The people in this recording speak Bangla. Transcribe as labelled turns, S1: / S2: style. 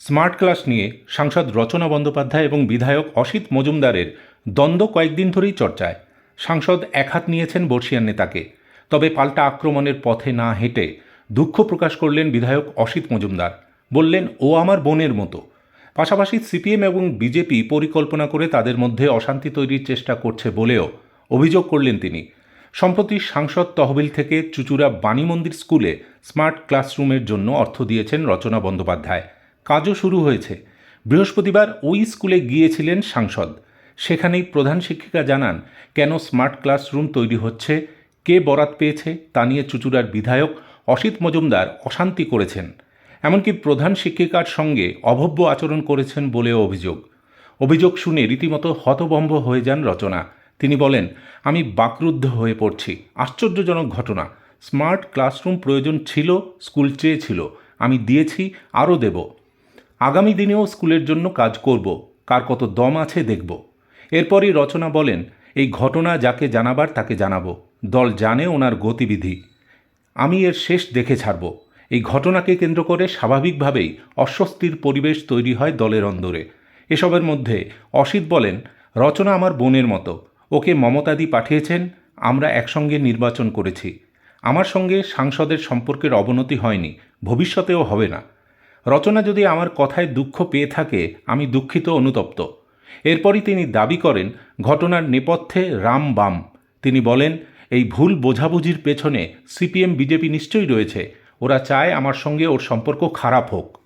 S1: স্মার্ট ক্লাস নিয়ে সাংসদ রচনা বন্দ্যোপাধ্যায় এবং বিধায়ক অসিত মজুমদারের দ্বন্দ্ব কয়েকদিন ধরেই চর্চায়। সাংসদ একহাত নিয়েছেন বর্ষিয়ান নেতাকে। তবে পাল্টা আক্রমণের পথে না হেঁটে দুঃখ প্রকাশ করলেন বিধায়ক অসিত মজুমদার। বললেন, ও আমার বোনের মতো। পাশাপাশি সিপিএম এবং বিজেপি পরিকল্পনা করে তাদের মধ্যে অশান্তি তৈরির চেষ্টা করছে বলেও অভিযোগ করলেন তিনি। সম্প্রতি সাংসদ তহবিল থেকে চুচুড়া বাণী মন্দির স্কুলে স্মার্ট ক্লাসরুমের জন্য অর্থ দিয়েছেন রচনা বন্দ্যোপাধ্যায়। কাজও শুরু হয়েছে। বৃহস্পতিবার ওই স্কুলে গিয়েছিলেন সাংসদ। সেখানেই প্রধান শিক্ষিকা জানান, কেন স্মার্ট ক্লাসরুম তৈরি হচ্ছে, কে বরাত পেয়েছে, তা নিয়ে চুচুড়ার বিধায়ক অসিত মজুমদার অশান্তি করেছেন। এমনকি প্রধান শিক্ষিকার সঙ্গে অভব্য আচরণ করেছেন বলেও অভিযোগ। অভিযোগ শুনে রীতিমতো হতবম্ব হয়ে যান রচনা। তিনি বলেন, আমি বাকরুদ্ধ হয়ে পড়ছি। আশ্চর্যজনক ঘটনা। স্মার্ট ক্লাসরুম প্রয়োজন ছিল, স্কুল চেয়েছিল। আমি দিয়েছি, আরও দেব। আগামী দিনেও স্কুলের জন্য কাজ করব, কার কত দম আছে দেখব। এরপরই রচনা বলেন, এই ঘটনা যাকে জানাবার তাকে জানাব, দল জানে ওনার গতিবিধি। আমি এর শেষ দেখে ছাড়ব। এই ঘটনাকে কেন্দ্র করে স্বাভাবিকভাবেই অস্বস্তির পরিবেশ তৈরি হয় দলের অন্দরে। এসবের মধ্যে অসিত বলেন, রচনা আমার বোনের মতো, ওকে মমতাদি পাঠিয়েছেন, আমরা একসঙ্গে নির্বাচন করেছি। আমার সঙ্গে সাংসদের সম্পর্কের অবনতি হয়নি, ভবিষ্যতেও হবে না। রচনা যদি আমার কথায় দুঃখ পেয়ে থাকে, আমি দুঃখিত অনুতপ্ত। এরপরই তিনি দাবি করেন, ঘটনার নেপথ্যে রাম বাম। তিনি বলেন, এই ভুল বোঝাবুঝির পেছনে সিপিএম, বিজেপি নিশ্চয়ই রয়েছে। ওরা চায় আমার সঙ্গে ওর সম্পর্ক খারাপ হোক।